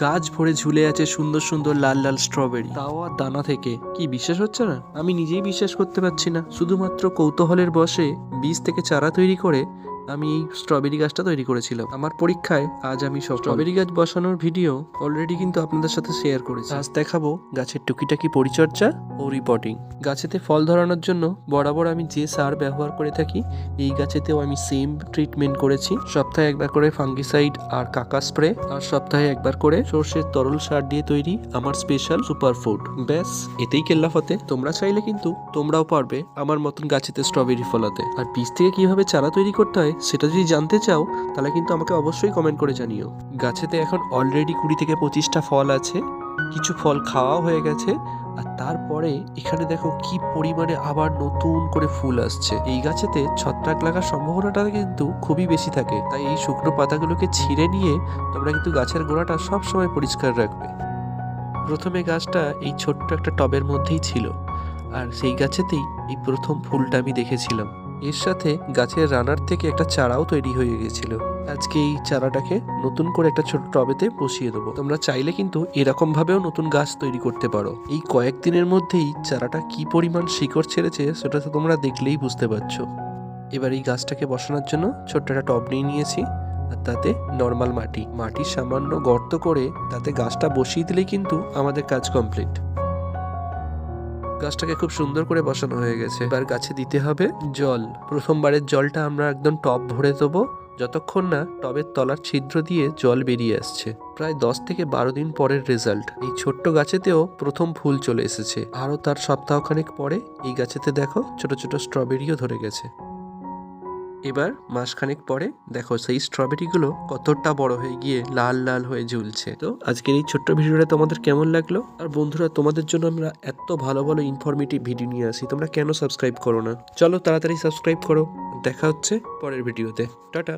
গাছ ভরে ঝুলে আছে সুন্দর সুন্দর লাল লাল স্ট্রবেরি তাও আর দানা থেকে। কি বিশ্বাস হচ্ছে না? আমি নিজেই বিশ্বাস করতে পারছি না। শুধুমাত্র কৌতূহলের বসে বীজ থেকে চারা তৈরি করে আমি এই স্ট্রবেরি গাছটা তৈরি করেছিলাম। আমার পরীক্ষায় আজ আমি সব স্ট্রবেরি গাছ বসানোর ভিডিও অলরেডি কিন্তু আপনাদের সাথে শেয়ার করেছি। আজ দেখাবো গাছের টুকিটাকি পরিচর্যা ও রিপোর্টিং গাছেতে ফল ধরানোর জন্য বরাবর আমি যে সার ব্যবহার করে থাকি এই গাছেতেও আমি সেম ট্রিটমেন্ট করেছি। সপ্তাহে একবার করে ফাঙ্গিসাইড আর কাকা স্প্রে আর সপ্তাহে একবার করে সর্ষের তরল সার দিয়ে তৈরি আমার স্পেশাল সুপার ফুড ব্যাস এতেই কেল্লা ফতে। তোমরা চাইলে কিন্তু তোমরাও পারবে আমার মতন গাছেতে স্ট্রবেরি ফলাতে। আর বীজ থেকে কীভাবে চারা তৈরি করতে হয় সেটা যদি জানতে চাও, তাহলে কিন্তু আমাকে অবশ্যই কমেন্ট করে জানিও। গাছেতে এখন অলরেডি কুড়ি থেকে পঁচিশটা ফল আছে, কিছু ফল খাওয়া হয়ে গেছে, আর তারপরে এখানে দেখো কি পরিমাণে আবার নতুন করে ফুল আসছে। এই গাছেতে ছত্রাক লাগার সম্ভাবনাটা কিন্তু খুবই বেশি থাকে, তাই এই শুকনো পাতাগুলোকে ছিঁড়ে নিয়ে তোমরা কিন্তু গাছের গোড়াটা সব সময় পরিষ্কার রাখবে। প্রথমে গাছটা এই ছোট্ট একটা টবের মধ্যেই ছিল, আর সেই গাছেতেই এই প্রথম ফুলটা আমি দেখেছিলাম। এর সাথে গাছের রানার থেকে একটা চারাও তৈরি হয়ে গেছিল। আজকে এই চারাটাকে নতুন করে একটা ছোট টবেতে বসিয়ে দেবো। তোমরা চাইলে কিন্তু এরকম ভাবেও নতুন গাছ তৈরি করতে পারো। এই কয়েকদিনের মধ্যেই চারাটা কি পরিমাণ শিকড় ছেড়েছে সেটা তো তোমরা দেখলেই বুঝতে পারছ। এবার এই গাছটাকে বসানোর জন্য ছোট্ট একটা টব নিয়ে নিয়েছি, আর তাতে নর্মাল মাটি। মাটি সামান্য গর্ত করে তাতে গাছটা বসিয়ে দিলেই কিন্তু আমাদের কাজ কমপ্লিট। গাছটাকে খুব সুন্দর করে বসানো হয়ে গেছে। এবার গাছে দিতে হবে জল। প্রথমবারের জলটা আমরা একদম টপ ভরে দেবো। যতক্ষণ না টবের তলার ছিদ্র দিয়ে জল বেরিয়ে আসছে। প্রায় দশ থেকে বারো দিন পরের রেজাল্ট এই ছোট্ট গাছেতেও প্রথম ফুল চলে এসেছে। আরও তার সপ্তাহখানেক পরে এই গাছেতে দেখো ছোট ছোট স্ট্রবেরিও ধরে গেছে। এবার মাসখানেক পরে দেখো সেই স্ট্রবেরিগুলো কতটা বড় হয়ে গিয়ে লাল লাল হয়ে ঝুলছে। তো আজকের এই ছোট্ট ভিডিওটা তোমাদের কেমন লাগল? আর বন্ধুরা, তোমাদের জন্য আমরা এত ভালো ভালো ইনফরমেটিভ ভিডিও নিয়ে আসি, তোমরা কেন সাবস্ক্রাইব করো না? চলো তাড়াতাড়ি সাবস্ক্রাইব করো। দেখা হচ্ছে পরের ভিডিওতে টাটা।